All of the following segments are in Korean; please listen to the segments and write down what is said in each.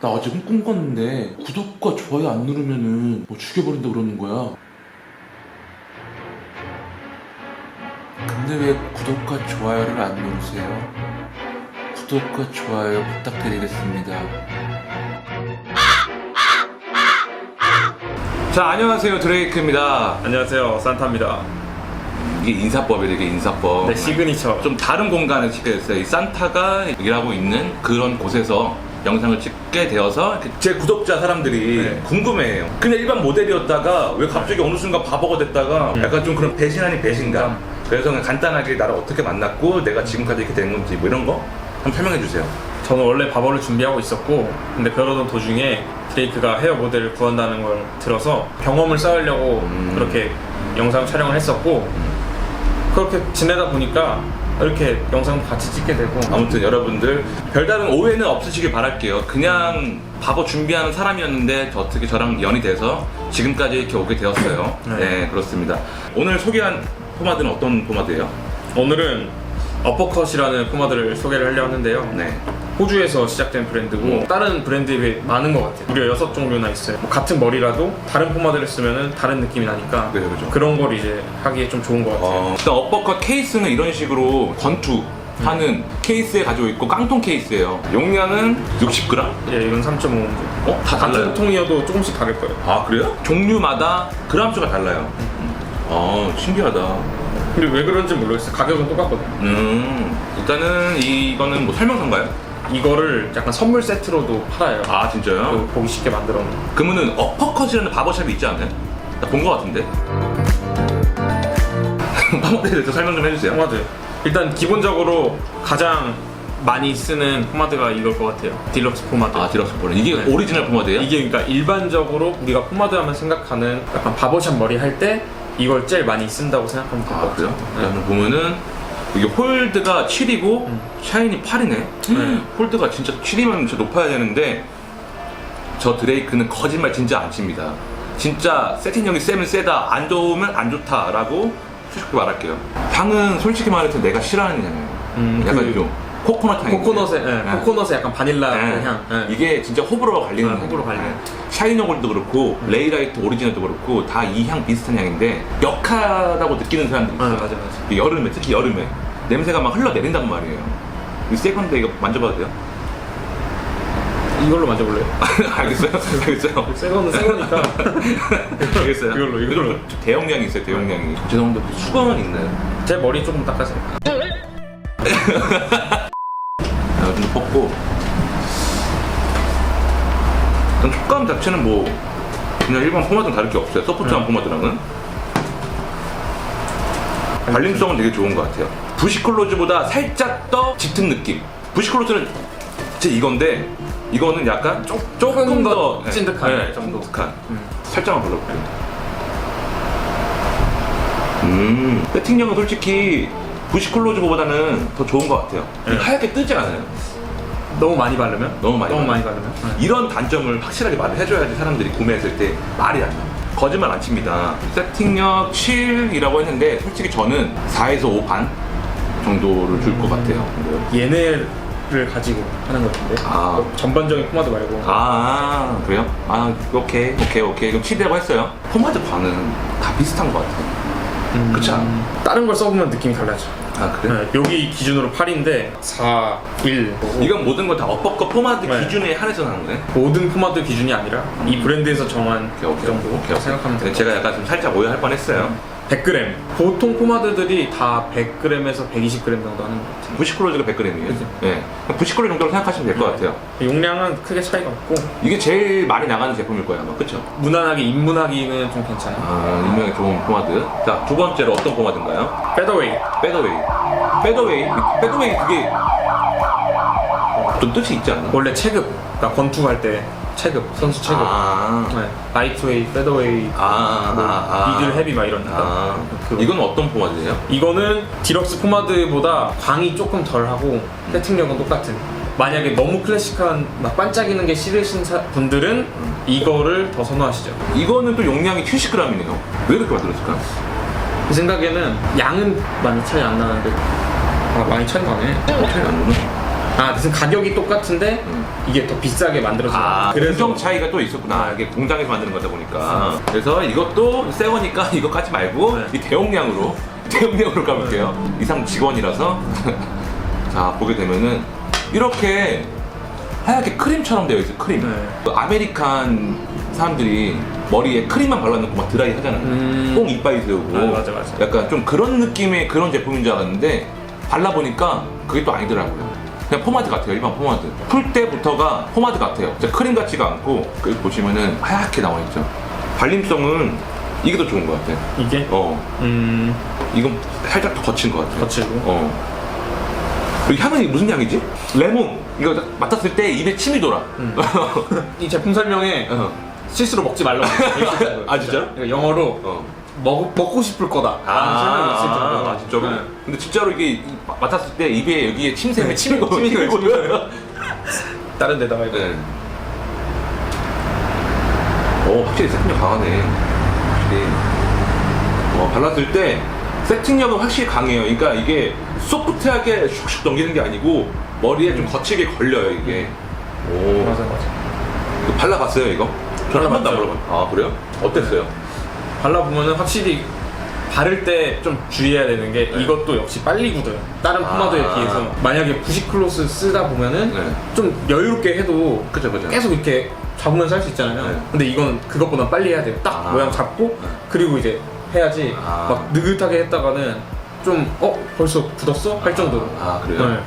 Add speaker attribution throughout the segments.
Speaker 1: 나 어제 꿈 꿨는데 구독과 좋아요 안 누르면은 뭐 죽여버린다 그러는 거야. 근데 왜 구독과 좋아요를 안 누르세요? 구독과 좋아요 부탁드리겠습니다. 자, 안녕하세요. 드레이크입니다.
Speaker 2: 안녕하세요 산타입니다
Speaker 1: 이게 인사법이에요, 이게 인사법.
Speaker 2: 네 시그니처
Speaker 1: 좀 다른 공간을 찍게 됐어요. 이 산타가 일하고 있는 그런 곳에서 영상을 찍 게 되어서 제 구독자 사람들이
Speaker 2: 네.
Speaker 1: 궁금해해요. 그냥 일반 모델이었다가 왜 갑자기 어느 순간 바보가 됐다가
Speaker 2: 음.
Speaker 1: 약간 좀 그런 배신 아닌 배신감. 그래서 그냥 간단하게 나를 어떻게 만났고 내가 지금까지 이렇게 된 건지 뭐 이런 거 한번 설명해 주세요.
Speaker 2: 저는 원래 바버를 준비하고 있었고 근데 그러던 도중에 드레이크가 헤어 모델을 구한다는 걸 들어서 경험을 쌓으려고
Speaker 1: 음.
Speaker 2: 그렇게 영상 촬영을 했었고 그렇게 지내다 보니까 이렇게 영상 같이 찍게 되고
Speaker 1: 아무튼 여러분들 별다른 오해는 없으시길 바랄게요. 그냥 바보 준비하는 사람이었는데 저 어떻게 저랑 연이 돼서 지금까지 이렇게 오게 되었어요. 네,
Speaker 2: 네.
Speaker 1: 그렇습니다. 오늘 소개한 포마드는 어떤 포마드예요?
Speaker 2: 오늘은 어퍼컷이라는 포마드를 소개를 하려 하는데요
Speaker 1: 네.
Speaker 2: 호주에서 시작된 브랜드고
Speaker 1: 음.
Speaker 2: 다른 브랜드에 비해 많은 것 같아요 무려 여섯 종류나 있어요 뭐 같은 머리라도 다른 포마드를 쓰면 다른 느낌이 나니까
Speaker 1: 그죠, 그죠.
Speaker 2: 그런 걸 이제 하기에 좀 좋은 것 같아요
Speaker 1: 어, 일단 어퍼컷 케이스는 이런 식으로 권투 하는 케이스에 가지고 있고 깡통 케이스예요. 용량은 60g?
Speaker 2: 예, 이건 3.5.
Speaker 1: 어? 다
Speaker 2: 같은
Speaker 1: 달라요?
Speaker 2: 통이어도 조금씩 다를 거예요.
Speaker 1: 아 그래요? 종류마다 그람수가 달라요. 아 신기하다.
Speaker 2: 근데 왜 그런지 모르겠어요. 가격은 똑같거든요.
Speaker 1: 음 일단은 이거는 뭐 설명서인가요?
Speaker 2: 이거를 약간 선물 세트로도 팔아요.
Speaker 1: 아 진짜요?
Speaker 2: 그 보기 쉽게 만들어 놓은.
Speaker 1: 그러면은 어퍼컷이라는 바버샵이 있지 않나요? 나 본 거 같은데. 바버샵에 대해서 설명 좀 해주세요.
Speaker 2: 포마드. 일단 기본적으로 가장 많이 쓰는 포마드가 이걸 것 같아요. 딜럭스 포마드.
Speaker 1: 아 디럭스 포는 이게
Speaker 2: 네.
Speaker 1: 오리지널 포마드예요?
Speaker 2: 이게 그러니까 일반적으로 우리가 포마드 하면 생각하는 약간 바버샵 머리 할 때 이걸 제일 많이 쓴다고 생각하면 될 것
Speaker 1: 아
Speaker 2: 같아요.
Speaker 1: 그래요? 일단 보면은 이게 홀드가 7이고 샤인이 8이네.
Speaker 2: 네.
Speaker 1: 홀드가 진짜 7이면 진짜 높아야 되는데 저 드레이크는 거짓말 진짜 안 칩니다. 진짜 세팅력이 세면 세다, 안 좋으면 안 좋다라고 솔직히 말할게요. 향은 솔직히 말해서 내가 싫어하는 향이에요.
Speaker 2: 음,
Speaker 1: 약간
Speaker 2: 그
Speaker 1: 좀 코코넛 향.
Speaker 2: 코코넛에 예, 코코넛에 약간 바닐라 그 향. 예.
Speaker 1: 이게 진짜 호불호가 갈리는
Speaker 2: 아,
Speaker 1: 향이에요.
Speaker 2: 호불호 갈려요.
Speaker 1: 샤이너 골드도 그렇고 레이라이트 오리지널도 그렇고 다 이 향 비슷한 향인데 역하다고 느끼는 사람들이
Speaker 2: 아,
Speaker 1: 있어요.
Speaker 2: 맞아 맞아.
Speaker 1: 이 여름에 특히 여름에 냄새가 막 흘러내린단 말이에요. 이 세컨드 이거 만져봐도 돼요?
Speaker 2: 이걸로 만져볼래요?
Speaker 1: 알겠어요? 알겠어요?
Speaker 2: 새 거는 새 거니까.
Speaker 1: 알겠어요?
Speaker 2: 이걸로, 이걸로.
Speaker 1: 좀 대용량이 있어요, 대용량이. 죄송한데 혹시 수건은 있나요?
Speaker 2: 제 머리 조금 닦아세요.
Speaker 1: 아, 좀 뽑고. 일단 촉감 자체는 뭐 그냥 일반 포마드랑 다를 게 없어요. 서포트한
Speaker 2: 음.
Speaker 1: 포마드랑은. 발림성은 되게 좋은 것 같아요. 부시클로즈보다 살짝 더 짙은 느낌. 부시클로즈는 진짜 이건데 이거는 약간 조, 조금 더
Speaker 2: 더 찐득한
Speaker 1: 네,
Speaker 2: 정도.
Speaker 1: 찐득한.
Speaker 2: 음.
Speaker 1: 살짝만 발라볼게요. 음, 세팅력은 솔직히 부시클로즈보다는 더 좋은 것 같아요.
Speaker 2: 네.
Speaker 1: 하얗게 뜨지 않아요.
Speaker 2: 너무 많이 바르면?
Speaker 1: 너무 많이
Speaker 2: 너무
Speaker 1: 바르면.
Speaker 2: 많이 바르면? 네.
Speaker 1: 이런 단점을 확실하게 말을 해줘야지 사람들이 구매했을 때 말이 안 나요. 거짓말 안 칩니다. 세팅력 7이라고 했는데 솔직히 저는 4에서 5 반 정도를 줄 것 같아요.
Speaker 2: 얘네를 가지고 하는 것 같은데.
Speaker 1: 아.
Speaker 2: 어, 전반적인 포마드 말고.
Speaker 1: 아 그래요? 아 오케이 오케이 오케이 그럼 7이라고 했어요. 포마드 반은 다 비슷한 것 같아요.
Speaker 2: 음,
Speaker 1: 그쵸?
Speaker 2: 다른 걸 써보면 느낌이 달라져.
Speaker 1: 아 그래?
Speaker 2: 네, 여기 기준으로 8인데 4, 1.
Speaker 1: 이건 모든 걸다 어퍼컷 포마드
Speaker 2: 네.
Speaker 1: 기준에 한해서 하는 거네.
Speaker 2: 모든 포마드 기준이 아니라 이 브랜드에서 정한
Speaker 1: 오케이, 오케이,
Speaker 2: 그 정도
Speaker 1: 오케이, 오케이.
Speaker 2: 생각하면 돼요.
Speaker 1: 제가 약간 좀 살짝 오해할 뻔했어요.
Speaker 2: 100g. 보통 포마드들이 다 100g에서 120g 정도 하는 것 같아요.
Speaker 1: 부시클로즈가 100g이에요.
Speaker 2: 그죠.
Speaker 1: 예. 90g 정도로 생각하시면 될것
Speaker 2: 네.
Speaker 1: 같아요.
Speaker 2: 용량은 크게 차이가 없고
Speaker 1: 이게 제일 많이 나가는 제품일 거예요, 아마. 그쵸?
Speaker 2: 무난하게 입문하기는 좀 괜찮아요.
Speaker 1: 아, 유명한 좋은 포마드. 자, 두 번째로 어떤 포마드인가요?
Speaker 2: 페더웨이.
Speaker 1: 빼더웨이. 빼더웨이. 빼더웨이 그게 좀 뜻이 있지 않나?
Speaker 2: 원래 체급. 그러니까 권투할 때 체급. 선수 체급.
Speaker 1: 아.
Speaker 2: 네. 라이트웨이, 페더웨이,
Speaker 1: 아,
Speaker 2: 뭐
Speaker 1: 아, 아.
Speaker 2: 미들 헤비 막 이러니까.
Speaker 1: 아.
Speaker 2: 그거.
Speaker 1: 이건 어떤 포마드예요?
Speaker 2: 이거는 디럭스 포마드보다 광이 조금 덜하고 세팅력은 똑같은. 만약에 너무 클래식한 막 반짝이는 게 싫으신 사- 분들은 이거를 더 선호하시죠.
Speaker 1: 이거는 또 용량이 70g이네요. 왜 이렇게 만들었을까?
Speaker 2: 제 생각에는 양은 많이 차이 안 나는데 아 많이 차이 나네.
Speaker 1: 차이 안 나나?
Speaker 2: 아 무슨 가격이 똑같은데
Speaker 1: 음.
Speaker 2: 이게 더 비싸게 만들어져요.
Speaker 1: 아,
Speaker 2: 그래서
Speaker 1: 공정 차이가 또 있었구나. 이게 공장에서 만드는 거다 보니까. 그래서 이것도 새 거니까 이거 까지 말고
Speaker 2: 네.
Speaker 1: 이 대용량으로 대용량으로 까볼게요. 이상 직원이라서 자 보게 되면은 이렇게 하얗게 크림처럼 되어 있어 요. 크림.
Speaker 2: 네.
Speaker 1: 그 아메리칸 사람들이 머리에 크림만 발라놓고 막 드라이 하잖아요.
Speaker 2: 음.
Speaker 1: 뽕 이빨이 세우고.
Speaker 2: 아, 맞아, 맞아.
Speaker 1: 약간 좀 그런 느낌의 그런 제품인 줄 알았는데 발라보니까 그게 또 아니더라고요. 그냥 포마드 같아요, 일반 포마드. 풀 때부터가 포마드 같아요. 진짜 크림 같지가 않고, 여기 보시면은 하얗게 나와 있죠. 발림성은 이게 더 좋은 것 같아 요.
Speaker 2: 이게
Speaker 1: 어,
Speaker 2: 음
Speaker 1: 이건 살짝 더 거친 것 같아 요.
Speaker 2: 거칠고
Speaker 1: 어. 그리고 향은 무슨 향이지? 레몬. 이거 맡았을 때 입에 침이 돌아.
Speaker 2: 음. 이 제품 설명에
Speaker 1: 어.
Speaker 2: 실수로 먹지 말라고.
Speaker 1: 아, 진짜로?
Speaker 2: 그러니까 영어로
Speaker 1: 어.
Speaker 2: 먹, 먹고 싶을 거다. 라는 설명이 있을 정도로.
Speaker 1: 아, 진짜로?
Speaker 2: 네.
Speaker 1: 근데 진짜로 이게 이- 맡았을 때 입에 여기에 침샘에
Speaker 2: 네,
Speaker 1: 침이 돌아요.
Speaker 2: 다른 데다가 이거.
Speaker 1: 네. 오, 확실히 세팅력 강하네. 확실히. 어, 발랐을 때 세팅력은 확실히 강해요. 그러니까 이게 소프트하게 슉슉 넘기는 게 아니고 머리에 좀 거칠게 걸려요, 이게. 오.
Speaker 2: 맞아 맞아.
Speaker 1: 이거 발라봤어요, 이거? 저는 한 번도 안
Speaker 2: 발라봤죠.
Speaker 1: 발라봤어요. 아, 그래요? 어땠어요?
Speaker 2: 발라보면은 확실히 바를 때 좀 주의해야 되는 게
Speaker 1: 네.
Speaker 2: 이것도 역시 빨리 굳어요. 다른
Speaker 1: 아.
Speaker 2: 포마드에 비해서 만약에 부시클로스 쓰다 보면은
Speaker 1: 네.
Speaker 2: 좀 여유롭게 해도
Speaker 1: 그죠, 그죠.
Speaker 2: 계속 이렇게 잡으면서 할 수 있잖아요.
Speaker 1: 네.
Speaker 2: 근데 이건 그것보다 빨리 해야 돼요. 딱
Speaker 1: 아.
Speaker 2: 모양 잡고
Speaker 1: 네.
Speaker 2: 그리고 이제 해야지
Speaker 1: 아.
Speaker 2: 막 느긋하게 했다가는 좀 어 벌써 굳었어 할 정도로.
Speaker 1: 아, 그래요?
Speaker 2: 네.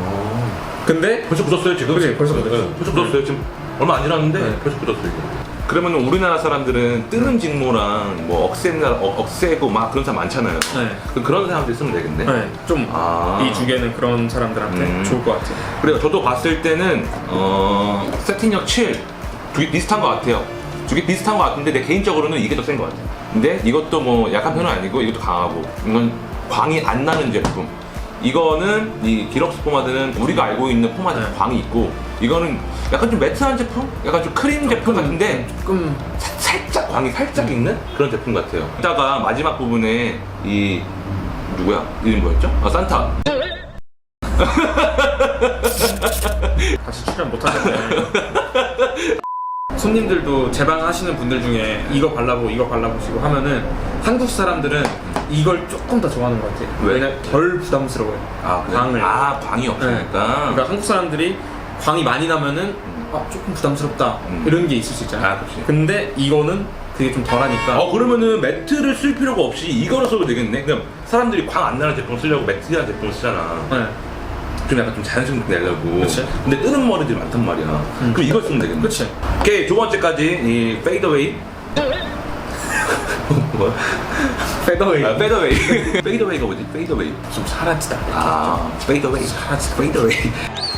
Speaker 1: 오.
Speaker 2: 근데
Speaker 1: 벌써 굳었어요 지금?
Speaker 2: 그래, 벌써.
Speaker 1: 네, 벌써 굳었어요 지금 얼마 안 지났는데
Speaker 2: 네.
Speaker 1: 벌써 굳었어요 이거 그러면 우리나라 사람들은 뜨는 직모랑 뭐 억센 나 어, 억세고 막 그런 사람 많잖아요
Speaker 2: 네.
Speaker 1: 그럼 그런 사람들 쓰면 되겠네
Speaker 2: 네, 좀이
Speaker 1: 아.
Speaker 2: 두 개는 그런 사람들한테
Speaker 1: 음.
Speaker 2: 좋을 것 같아요.
Speaker 1: 그래요 저도 봤을 때는 어, 세팅력 7 두개 비슷한 것 같아요 두 개 비슷한 것 같은데 내 개인적으로는 이게 더 센 것 같아요 근데 이것도 뭐 약한 편은 아니고 이것도 강하고 이건 광이 안 나는 제품 이거는 이 기럭스 포마드는 우리가 알고 있는 포마드
Speaker 2: 네.
Speaker 1: 광이 있고 이거는 약간 좀 매트한 제품? 약간 좀 크림 제품 같은데
Speaker 2: 조금
Speaker 1: 사- 살짝 광이 살짝 있는 그런 제품 같아요 이따가 마지막 부분에 이 누구야? 이름 뭐였죠? 아 산타
Speaker 2: 같이 출연 못하셨네. 손님들도 제방 하시는 분들 중에 이거 발라보고 이거 발라보시고 하면은 한국 사람들은 이걸 조금 더 좋아하는 것 같아요.
Speaker 1: 왜?
Speaker 2: 왜냐면 덜 부담스러워요.
Speaker 1: 아?
Speaker 2: 광을.
Speaker 1: 아 광이
Speaker 2: 네.
Speaker 1: 없으니까
Speaker 2: 그러니까 한국 사람들이 광이 많이 나면은 아 조금 부담스럽다
Speaker 1: 음.
Speaker 2: 이런 게 있을 수 있잖아요.
Speaker 1: 아, 그치.
Speaker 2: 근데 이거는 그게 좀 덜하니까.
Speaker 1: 어 그러면은 매트를 쓸 필요가 없이 이거로 써도 되겠네 그냥 사람들이 광 안 나는 제품 쓰려고 매트한 제품 쓰잖아
Speaker 2: 네.
Speaker 1: 좀 약간 좀 자연스럽게 내려고
Speaker 2: 그치.
Speaker 1: 근데 뜨는 머리들이 많단 말이야
Speaker 2: 음.
Speaker 1: 그럼 이걸 쓰면 되겠네
Speaker 2: 그치.
Speaker 1: 오케이 두 번째까지 이 페이더웨이 뭐야?
Speaker 2: 페더웨이.
Speaker 1: 아, 페이더웨이 페이더웨이가 뭐지? 페이더웨이
Speaker 2: 좀 사라지다.
Speaker 1: 아 페이더웨이 페이더웨이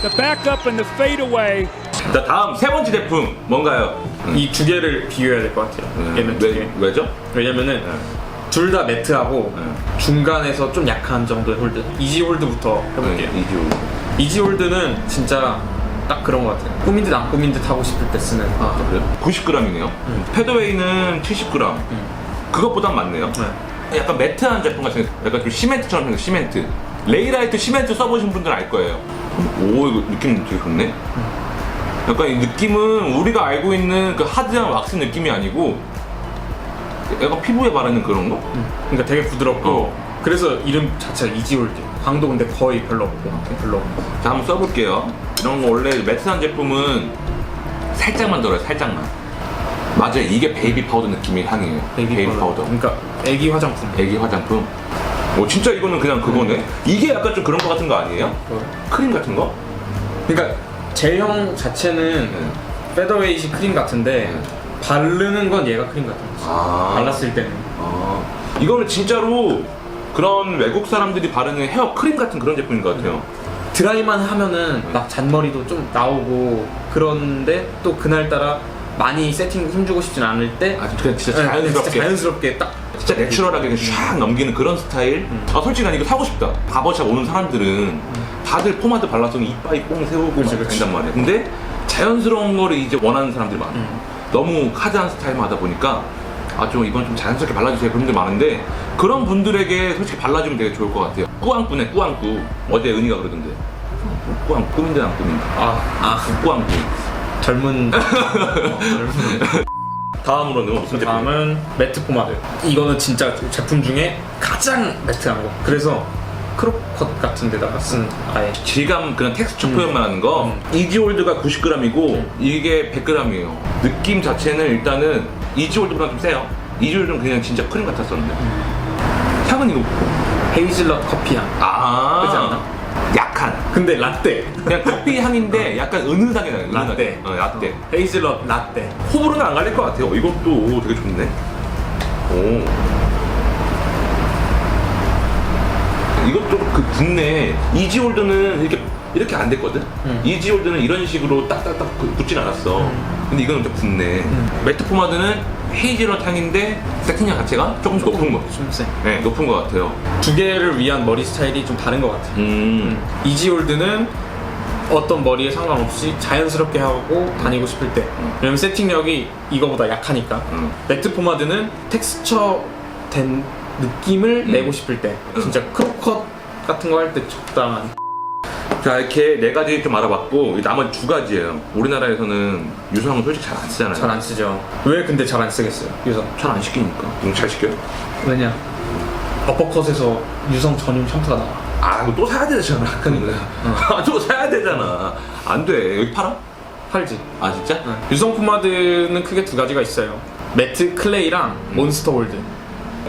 Speaker 3: The backup and the fadeaway.
Speaker 1: 자 다음 세 번째 제품 뭔가요?
Speaker 2: 이 두 개를 비교해야 될 것 같아요.
Speaker 1: 음,
Speaker 2: 얘는 두 개.
Speaker 1: 왜, 왜죠?
Speaker 2: 왜냐면은
Speaker 1: 네.
Speaker 2: 둘다 매트하고
Speaker 1: 네.
Speaker 2: 중간에서 좀 약한 정도의 홀드. 이지 홀드부터 해볼게요.
Speaker 1: 네, 이지오
Speaker 2: 이지 홀드는 진짜 딱 그런 것 같아요. 꾸민 듯 안 꾸민 듯 하고 싶을 때 쓰는.
Speaker 1: 아 그래요? 90g이네요
Speaker 2: 음.
Speaker 1: 페더웨이는 70g 그것보단 많네요
Speaker 2: 네.
Speaker 1: 약간 매트한 제품 같은 거, 약간 좀 시멘트처럼 생긴 시멘트 레이라이트 시멘트 써보신 분들은 알 거예요 오 이거 느낌 되게 좋네 약간 이 느낌은 우리가 알고 있는 그 하드한 왁스 느낌이 아니고 약간 피부에 바르는 그런 거?
Speaker 2: 그러니까 되게 부드럽고
Speaker 1: 어.
Speaker 2: 그래서 이름 자체가 이지 홀드. 광도 근데 거의 별로 없고 별로 없고.
Speaker 1: 자 한번 써볼게요 이런 거 원래 매트한 제품은 살짝만 들어요 살짝만 맞아요 이게 베이비 파우더 느낌의 향이에요
Speaker 2: 베이비, 파우더. 그러니까 애기 화장품.
Speaker 1: 애기 화장품 오 진짜 이거는 그냥 그거네 이게 약간 좀 그런 거 같은 거 아니에요? 크림 같은 거?
Speaker 2: 그러니까 제형 자체는
Speaker 1: 네.
Speaker 2: 페더웨이시 크림 같은데
Speaker 1: 네.
Speaker 2: 바르는 건 얘가 크림 같은 거지.
Speaker 1: 아.
Speaker 2: 발랐을 때는.
Speaker 1: 아, 이거는 진짜로 그런 외국 사람들이 바르는 헤어 크림 같은 그런 제품인 것 같아요.
Speaker 2: 드라이만 하면은
Speaker 1: 네.
Speaker 2: 막 잔머리도 좀 나오고 그런데 또 그날따라 많이 세팅 힘주고 싶진 않을 때
Speaker 1: 아, 그냥 진짜
Speaker 2: 네,
Speaker 1: 자연스럽게,
Speaker 2: 진짜 자연스럽게 딱
Speaker 1: 진짜 내추럴하게 그냥 샥 넘기는 그런 스타일. 아, 솔직히 난 이거 사고 싶다. 바버샵 오는 사람들은 다들 포마드 발라서 이빨이 뽕 세우고
Speaker 2: 그치,
Speaker 1: 막
Speaker 2: 그치.
Speaker 1: 된단 말이야. 근데 자연스러운 거를 이제 원하는 사람들이 많아.
Speaker 2: 음.
Speaker 1: 너무 하드한 스타일만 하다 보니까 아, 좀 이건 좀 자연스럽게 발라주세요. 그런 분들 많은데 그런 분들에게 솔직히 발라주면 되게 좋을 것 같아요. 꾸안꾸네, 꾸안꾸. 어제 은희가 그러던데. 국광 꾸민다 안 꾸민다.
Speaker 2: 아, 아
Speaker 1: 꾸민.
Speaker 2: 젊은 어, 젊은
Speaker 1: 다음으로는 제품?
Speaker 2: 다음은 매트 포마드. 이거는 진짜 제품 중에 가장 매트한 거. 그래서 크롭컷 같은 데다가 쓴 아예
Speaker 1: 질감 그런 텍스처
Speaker 2: 음.
Speaker 1: 표현만 하는 거 이지올드가 90g이고 이게 100g이에요 느낌 자체는 일단은 이지올드보다 좀 세요 이지올드는 그냥 진짜 크림 같았었는데 향은 이거
Speaker 2: 헤이즐넛 커피 향.
Speaker 1: 아
Speaker 2: 그렇지 않나?
Speaker 1: 약한
Speaker 2: 근데 라떼.
Speaker 1: 그냥 커피 향인데 약간 은은하게 나요 은은하게.
Speaker 2: 라떼.
Speaker 1: 어, 라떼
Speaker 2: 헤이즐넛 라떼.
Speaker 1: 호불호는 안 갈릴 것 같아요 이것도 오, 되게 좋네 오 이것도 그 국내 이지올드는 이렇게 이렇게 안 됐거든.
Speaker 2: 음.
Speaker 1: 이지올드는 이런 식으로 딱딱딱 그- 붙진 않았어. 근데 이거는 좀 붙네. 매트 포마드는 헤이즐넛 향인데 세팅량 자체가 조금 높은 거.
Speaker 2: 좀 세.
Speaker 1: 네, 높은 것 같아요.
Speaker 2: 두 개를 위한 머리 스타일이 좀 다른 것 같아.
Speaker 1: 음,
Speaker 2: 이지올드는 어떤 머리에 상관없이 자연스럽게 하고 다니고 싶을 때 왜냐면 세팅력이 이거보다 약하니까
Speaker 1: 음.
Speaker 2: 매트 포마드는 텍스처 된 느낌을
Speaker 1: 음.
Speaker 2: 내고 싶을 때 진짜 크롭컷 같은 거 할 때 적당한
Speaker 1: 자 이렇게 네 가지 좀 알아봤고 이 나머지 두 가지예요. 우리나라에서는 유성은 솔직히 잘 안 쓰잖아요.
Speaker 2: 잘 안 쓰죠 왜 근데 잘 안 쓰겠어요 유성
Speaker 1: 잘 안 시키니까. 음, 잘 시켜요?
Speaker 2: 왜냐 어퍼컷에서 유성 전용 샴푸가 나와
Speaker 1: 아, 이거 또 사야 되잖아. 근데 아, 또 사야 되잖아. 안 돼. 여기 팔아?
Speaker 2: 팔지
Speaker 1: 아 진짜?
Speaker 2: 유성 포마드는 크게 두 가지가 있어요. 매트 클레이랑
Speaker 1: 음.
Speaker 2: 몬스터 홀드.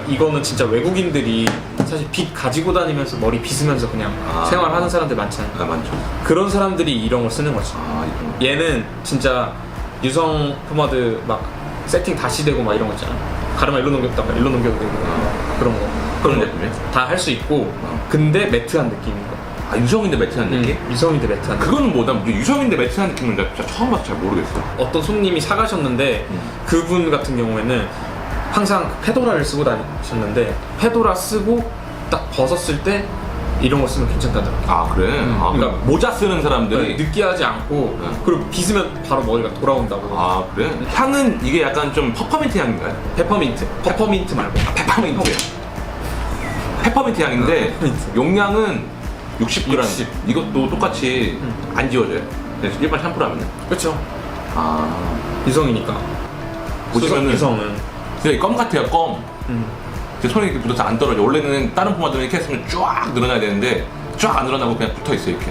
Speaker 2: 이거는 진짜 외국인들이 사실 빗 가지고 다니면서 머리 빗으면서 그냥
Speaker 1: 아.
Speaker 2: 생활하는 사람들 많잖아요.
Speaker 1: 아 많죠.
Speaker 2: 그런 사람들이 이런 걸 쓰는 거지.
Speaker 1: 아 이거.
Speaker 2: 얘는 진짜 유성 포마드 막 세팅 다시 되고 막 이런 거 있잖아. 가르마 일로 넘겼다가 일로 넘겨도 되고 그런 거.
Speaker 1: 그런 제품이에요?
Speaker 2: 다할 수 있고
Speaker 1: 어.
Speaker 2: 근데 매트한 느낌인 거.
Speaker 1: 아 유성인데 매트한 느낌?
Speaker 2: 유성인데 매트한 느낌.
Speaker 1: 그거는 뭐나 유성인데 매트한 느낌은 나 진짜 처음 봐서 잘 모르겠어.
Speaker 2: 어떤 손님이 사가셨는데
Speaker 1: 음.
Speaker 2: 그분 같은 경우에는 항상 그 페도라를 쓰고 다니셨는데 페도라 쓰고 딱 벗었을 때 이런 거 쓰면 괜찮다더라고요.
Speaker 1: 아 그래? 아,
Speaker 2: 그러니까
Speaker 1: 모자 쓰는 사람들이.
Speaker 2: 느끼하지 않고
Speaker 1: 네.
Speaker 2: 그리고 빗으면 바로 머리가 돌아온다고.
Speaker 1: 아 그래? 향은 이게 약간 좀 퍼퍼민트 향인가요?
Speaker 2: 페퍼민트. 페퍼민트 말고.
Speaker 1: 아, 페퍼민트. 페퍼민트 향인데
Speaker 2: 페퍼민트.
Speaker 1: 용량은 60g.
Speaker 2: 60.
Speaker 1: 이것도 똑같이 안 지워져요. 그래서 일반 샴푸라면.
Speaker 2: 그렇죠.
Speaker 1: 아
Speaker 2: 유성이니까.
Speaker 1: 보시면은
Speaker 2: 유성은.
Speaker 1: 진짜 껌 같아요 껌.
Speaker 2: 음.
Speaker 1: 제 손에 이렇게 붙어서 안 떨어져. 원래는 다른 포마드는 이렇게 했으면 쫙 늘어나야 되는데 쫙 안 늘어나고 그냥 붙어 있어 이렇게.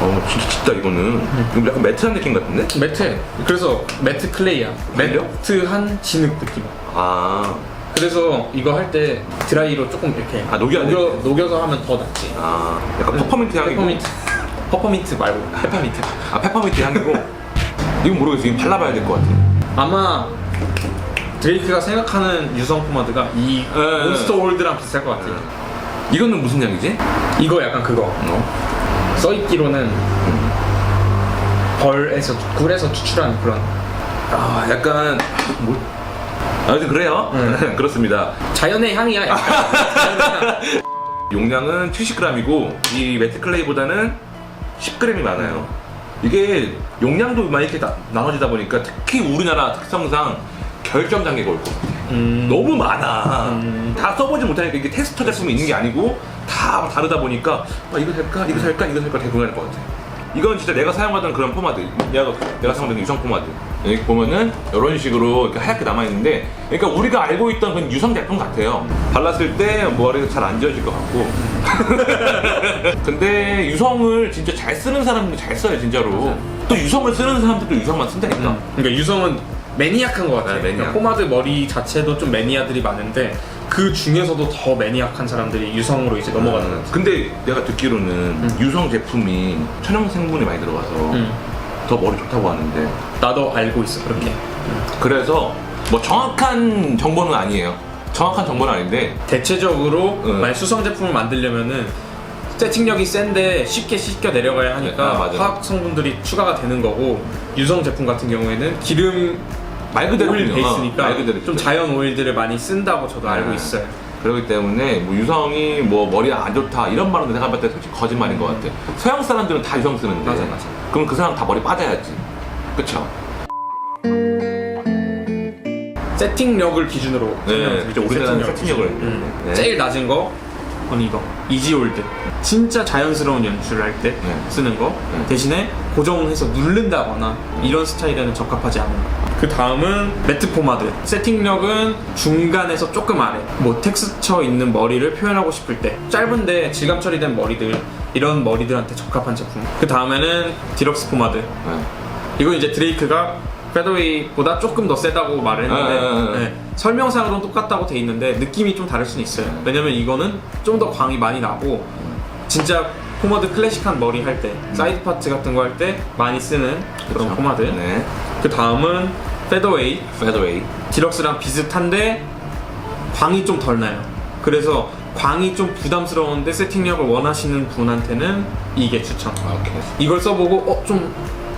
Speaker 1: 어 진짜 짙다 이거는. 이거 약간 매트한 느낌 같은데?
Speaker 2: 매트. 그래서 매트 클레이야.
Speaker 1: 그래요?
Speaker 2: 매트한 진흙 느낌.
Speaker 1: 아,
Speaker 2: 그래서 이거 할 때 드라이로 조금 이렇게
Speaker 1: 아, 녹여야
Speaker 2: 녹여, 녹여서 하면 더 낫지.
Speaker 1: 아 약간 퍼퍼민트 향이고.
Speaker 2: 페퍼민트. 퍼퍼민트 말고 페퍼민트.
Speaker 1: 아 페퍼민트 향이고. 이건 모르겠어. 이거 발라봐야 될 것 같아.
Speaker 2: 아마 드레이크가 생각하는 유성 포마드가 이
Speaker 1: 네,
Speaker 2: 몬스터 홀드랑 비슷할 것 같아. 요
Speaker 1: 이거는 무슨 향이지?
Speaker 2: 이거 약간 그거
Speaker 1: 어?
Speaker 2: 써있기로는 벌에서 굴에서 추출한 그런
Speaker 1: 아 약간 뭐. 아무튼 그래요. 그렇습니다.
Speaker 2: 자연의 향이야. 약간.
Speaker 1: 용량은 70g이고 이 매트클레이보다는 10g이 많아요. 이게 용량도 많이 이렇게 나, 나눠지다 보니까 특히 우리나라 특성상 결정 단계가 올것 같아.
Speaker 2: 음,
Speaker 1: 너무 많아.
Speaker 2: 음.
Speaker 1: 다 써보지 못하니까 이게 테스터 제품이 있는 게 아니고 다 다르다 보니까 아, 이거 살까? 이거 살까? 이거 살까? 되게 고민할 것 같아. 이건 진짜 내가 사용하던 그런 포마드, 내가, 내가 사용하던 유성 포마드. 여기 보면은 이런 식으로 이렇게 하얗게 남아있는데, 그러니까 우리가 알고 있던 그런 유성 제품 같아요. 발랐을 때 머리가 잘 안 지워질 것 같고. 근데 유성을 진짜 잘 쓰는 사람들이 잘 써요, 진짜로. 또 유성을 쓰는 사람들도 유성만 쓴다니까.
Speaker 2: 음. 그러니까 유성은 매니악한 것 같아요.
Speaker 1: 네, 매니악.
Speaker 2: 그러니까 포마드 머리 자체도 좀 매니아들이 많은데 그 중에서도 더 매니악한 사람들이 유성으로 이제 넘어가는 거지.
Speaker 1: 근데 내가 듣기로는 유성 제품이 천연 성분이 많이 들어가서
Speaker 2: 음.
Speaker 1: 더 머리 좋다고 하는데
Speaker 2: 나도 알고 있어 그렇게.
Speaker 1: 그래서 뭐 정확한 정보는 아니에요. 정확한 정보는 아닌데
Speaker 2: 대체적으로
Speaker 1: 응.
Speaker 2: 만약 수성 제품을 만들려면은 세팅력이 센데 쉽게 씻겨 내려가야 하니까
Speaker 1: 아, 맞아.
Speaker 2: 화학 성분들이 추가가 되는 거고 유성 제품 같은 경우에는 기름
Speaker 1: 말 그대로
Speaker 2: 오일
Speaker 1: 그냥,
Speaker 2: 베이스니까
Speaker 1: 말 그대로
Speaker 2: 좀 자연 오일들을 많이 쓴다고 저도 알고
Speaker 1: 네.
Speaker 2: 있어요.
Speaker 1: 그렇기 때문에 뭐 유성이 뭐 머리가 안 좋다 이런 말은 내가 봤을 때 솔직히 거짓말인 것 같아. 서양 사람들은 다 유성 쓰는데
Speaker 2: 맞아, 맞아.
Speaker 1: 그럼 그 사람 다 머리 빠져야지. 그쵸?
Speaker 2: 세팅력을 기준으로
Speaker 1: 네.
Speaker 2: 드릴게요.
Speaker 1: 우리나라는 세팅력을.
Speaker 2: 음.
Speaker 1: 네.
Speaker 2: 제일 낮은 거건 이거 이지올드 진짜 자연스러운 연출을 할 때
Speaker 1: 네.
Speaker 2: 쓰는 거
Speaker 1: 네.
Speaker 2: 대신에 고정해서 누른다거나 이런 스타일에는 적합하지 않은 그 다음은 매트 포마드 세팅력은 중간에서 조금 아래 뭐 텍스처 있는 머리를 표현하고 싶을 때 짧은데 질감 처리된 머리들 이런 머리들한테 적합한 제품 그 다음에는 디럭스 포마드
Speaker 1: 네.
Speaker 2: 이건 이제 드레이크가 페더웨이보다 조금 더 세다고 말을 했는데
Speaker 1: 네, 네, 네.
Speaker 2: 네, 설명상으로는 똑같다고 돼 있는데 느낌이 좀 다를 수는 있어요. 왜냐면 이거는 좀 더 광이 많이 나고 진짜 포마드 클래식한 머리 할 때 사이드 파트 같은 거 할 때 많이 쓰는 그런
Speaker 1: 그쵸?
Speaker 2: 포마드.
Speaker 1: 네.
Speaker 2: 그 다음은 페더웨이
Speaker 1: 페더웨이.
Speaker 2: 디럭스랑 비슷한데 광이 좀 덜 나요. 그래서 광이 좀 부담스러운데 세팅력을 원하시는 분한테는 이게 추천.
Speaker 1: 아, 오케이.
Speaker 2: 이걸 써보고 어 좀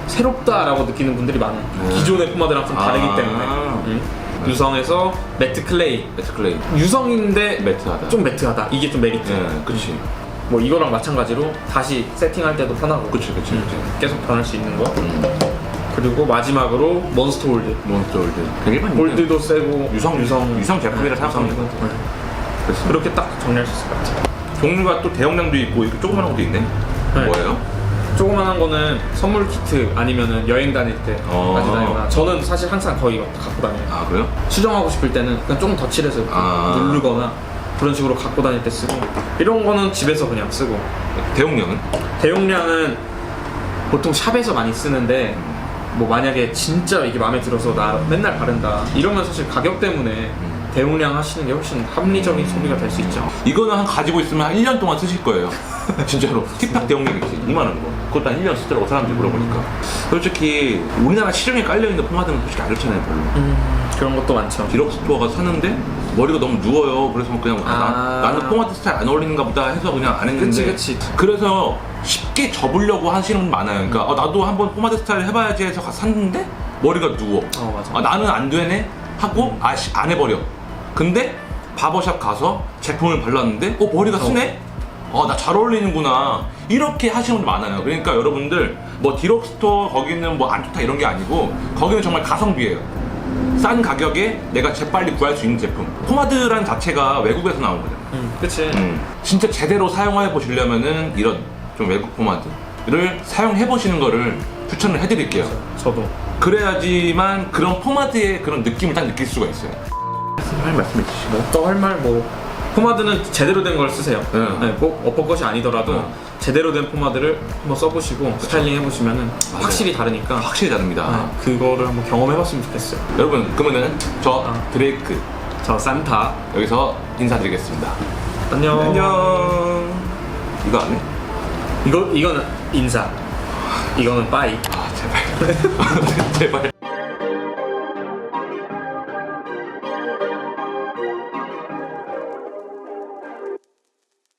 Speaker 2: 새롭다라고 느끼는 분들이 많아요.
Speaker 1: 네.
Speaker 2: 기존의 포마드랑 좀 다르기
Speaker 1: 아.
Speaker 2: 때문에 음. 유성에서 매트 클레이
Speaker 1: 매트 클레이.
Speaker 2: 유성인데
Speaker 1: 매트하다.
Speaker 2: 좀 매트하다. 이게 좀 메리트.
Speaker 1: 네, 그치.
Speaker 2: 뭐 이거랑 마찬가지로 다시 세팅할 때도 편하고
Speaker 1: 그치, 그치,
Speaker 2: 음,
Speaker 1: 그치.
Speaker 2: 계속 변할 수 있는 거.
Speaker 1: 음.
Speaker 2: 그리고 마지막으로 몬스터 홀드.
Speaker 1: 몬스터 올드. 되게 일반인데.
Speaker 2: 홀드도 세고
Speaker 1: 유성, 유성 제품이라
Speaker 2: 유성
Speaker 1: 돼.
Speaker 2: 제품. 네. 그렇게 딱 정리할 수 있을 것 같아요.
Speaker 1: 종류가 또 대용량도 있고 이렇게 조그만한 것도 있네.
Speaker 2: 네.
Speaker 1: 뭐예요?
Speaker 2: 조그만한 거는 선물 키트 아니면은 여행 다닐 때
Speaker 1: 어.
Speaker 2: 가져다니거나 저는 사실 항상 거의 갖고 다녀요.
Speaker 1: 아, 그래요?
Speaker 2: 수정하고 싶을 때는 그냥 조금 더 칠해서 이렇게
Speaker 1: 아.
Speaker 2: 누르거나 그런 식으로 갖고 다닐 때 쓰고 이런 거는 집에서 그냥 쓰고
Speaker 1: 대용량은?
Speaker 2: 대용량은 보통 샵에서 많이 쓰는데 뭐 만약에 진짜 이게 마음에 들어서 나 맨날 바른다 이러면 사실 가격 때문에 대용량 하시는 게 훨씬 합리적인 소비가 될 수 있죠
Speaker 1: 이거는 한 가지고 있으면 한 1년 동안 쓰실 거예요. 진짜로. 힙합 대용량이지. 이만한 거. 그것도 한 1년 쓰더라고, 사람들이 물어보니까. 솔직히, 우리나라 시중에 깔려있는 포마드는 솔직히 안 좋잖아요, 별로.
Speaker 2: 그런 것도 많죠
Speaker 1: 디럭스 투어가 샀는데 머리가 너무 누워요. 그래서 그냥 아,
Speaker 2: 아.
Speaker 1: 나, 는 포마드 스타일 안 어울리는가 보다 해서 그냥 안 했는데.
Speaker 2: 그치, 그치.
Speaker 1: 그래서 쉽게 접으려고 하시는 분 많아요. 그러니까 아, 나도 한번 포마드 스타일 해봐야지 해서 가서 샀는데 머리가 누워.
Speaker 2: 어, 맞아.
Speaker 1: 아, 나는 안 되네 하고 아 씨 안 해버려. 근데 바버샵 가서 제품을 발랐는데 어 머리가 쓰네. 어 나 잘 어울리는구나 이렇게 하시는 분들 많아요 그러니까 여러분들 뭐 디럭스토어 거기는 뭐 안 좋다 이런 게 아니고 거기는 정말 가성비예요 싼 가격에 내가 재빨리 구할 수 있는 제품 포마드란 자체가 외국에서 나온 거잖아요
Speaker 2: 음, 그치.
Speaker 1: 음, 진짜 제대로 사용해 보시려면은 이런 좀 외국 포마드를 사용해 보시는 거를 추천을 해드릴게요.
Speaker 2: 저도.
Speaker 1: 그래야지만 그런 포마드의 그런 느낌을 딱 느낄 수가 있어요. 할 말씀 있으시고.
Speaker 2: 또 할 말 뭐. 포마드는 제대로 된 걸 쓰세요.
Speaker 1: 네.
Speaker 2: 네, 꼭 어퍼컷이 아니더라도
Speaker 1: 네.
Speaker 2: 제대로 된 포마드를 한번 써보시고 스타일링 해보시면은 확실히 다르니까.
Speaker 1: 확실히 다릅니다.
Speaker 2: 네, 그거를 한번 경험해봤으면 좋겠어요.
Speaker 1: 여러분 그러면은 저
Speaker 2: 아.
Speaker 1: 드레이크
Speaker 2: 저 산타.
Speaker 1: 여기서 인사드리겠습니다.
Speaker 2: 안녕.
Speaker 1: 안녕. 이거 안 해?
Speaker 2: 이거 이거는 인사. 이거는 빠이.
Speaker 1: 아 제발. 제발